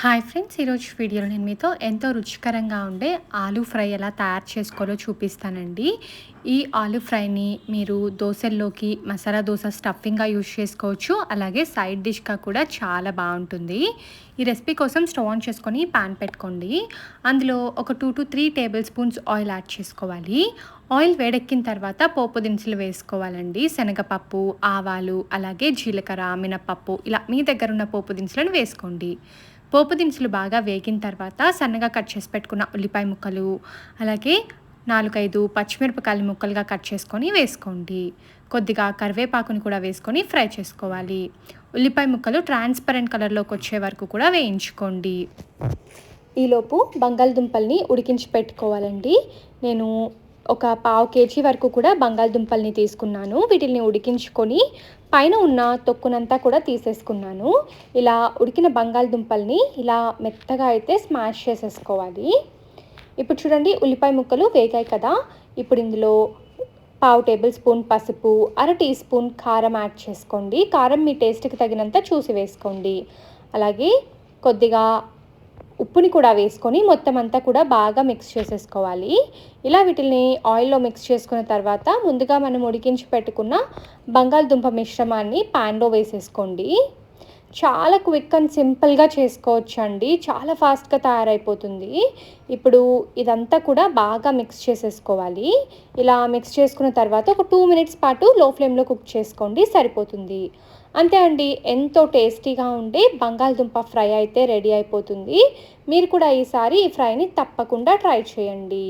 Hi friends ఈరోజు వీడియోలో నేను మీతో ఎంతో రుచికరంగా ఉండే ఆలూ ఫ్రై ఎలా తయారు చేసుకోవాలో చూపిస్తానండి. ఈ ఆలూ ఫ్రైని మీరు దోశల్లోకి మసాలా దోశ స్టఫింగ్గా యూజ్ చేసుకోవచ్చు. అలాగే సైడ్ డిష్గా కూడా చాలా బాగుంటుంది. ఈ రెసిపీ కోసం స్టవ్ ఆన్ చేసుకొని పాన్ పెట్టుకోండి. అందులో ఒక two to three table spoons oil add చేసుకోవాలి. ఆయిల్ వేడెక్కిన తర్వాత పోపు దినుసులు వేసుకోవాలండి. శనగపప్పు ఆవాలు అలాగే జీలకర్ర మినపప్పు ఇలా మీ దగ్గర ఉన్న పోపు దినుసులను వేసుకోండి. పోపు దినుసులు బాగా వేగిన తర్వాత సన్నగా కట్ చేసి పెట్టుకున్న ఉల్లిపాయ ముక్కలు అలాగే నాలుగైదు పచ్చిమిరపకాయలు ముక్కలుగా కట్ చేసుకొని వేసుకోండి. కొద్దిగా కరివేపాకుని కూడా వేసుకొని ఫ్రై చేసుకోవాలి. ఉల్లిపాయ ముక్కలు ట్రాన్స్పరెంట్ కలర్లోకి వచ్చే వరకు కూడా వేయించుకోండి. ఈలోపు బంగాళదుంపల్ని ఉడికించి పెట్టుకోవాలండి. నేను ఒక పావు కేజీ వరకు కూడా బంగాళదుంపల్ని తీసుకున్నాను. వీటిని ఉడికించుకొని పైన ఉన్న తొక్కునంతా కూడా తీసేసుకున్నాను. ఇలా ఉడికిన బంగాళదుంపల్ని ఇలా మెత్తగా అయితే స్మాష్ చేసేసుకోవాలి. ఇప్పుడు చూడండి ఉల్లిపాయ ముక్కలు వేగాయి కదా. ఇప్పుడు ఇందులో పావు టేబుల్ స్పూన్ పసుపు అర టీ స్పూన్ కారం యాడ్ చేసుకోండి. కారం మీ టేస్ట్కి తగినంత చూసి వేసుకోండి. అలాగే కొద్దిగా ఉప్పుని కూడా వేసుకొని మొత్తం అంతా కూడా బాగా మిక్స్ చేసేసుకోవాలి. ఇలా వీటిని ఆయిల్లో మిక్స్ చేసుకున్న తర్వాత ముందుగా మనం ఉడికించి పెట్టుకున్న బంగాళదుంప మిశ్రమాన్ని ప్యాన్లో వేసేసుకోండి. చాలా క్విక్ అండ్ సింపుల్గా చేసుకోవచ్చు అండి చాలా ఫాస్ట్గా తయారైపోతుంది. ఇప్పుడు ఇదంతా కూడా బాగా మిక్స్ చేసేసుకోవాలి. ఇలా మిక్స్ చేసుకున్న తర్వాత ఒక టూ మినిట్స్ పాటు లో ఫ్లేమ్లో కుక్ చేసుకోండి సరిపోతుంది. అంతే అండి. ఎంతో టేస్టీగా ఉండే బంగాళదుంప ఫ్రై అయితే రెడీ అయిపోతుంది. మీరు కూడా ఈసారి ఈ ఫ్రైని తప్పకుండా ట్రై చేయండి.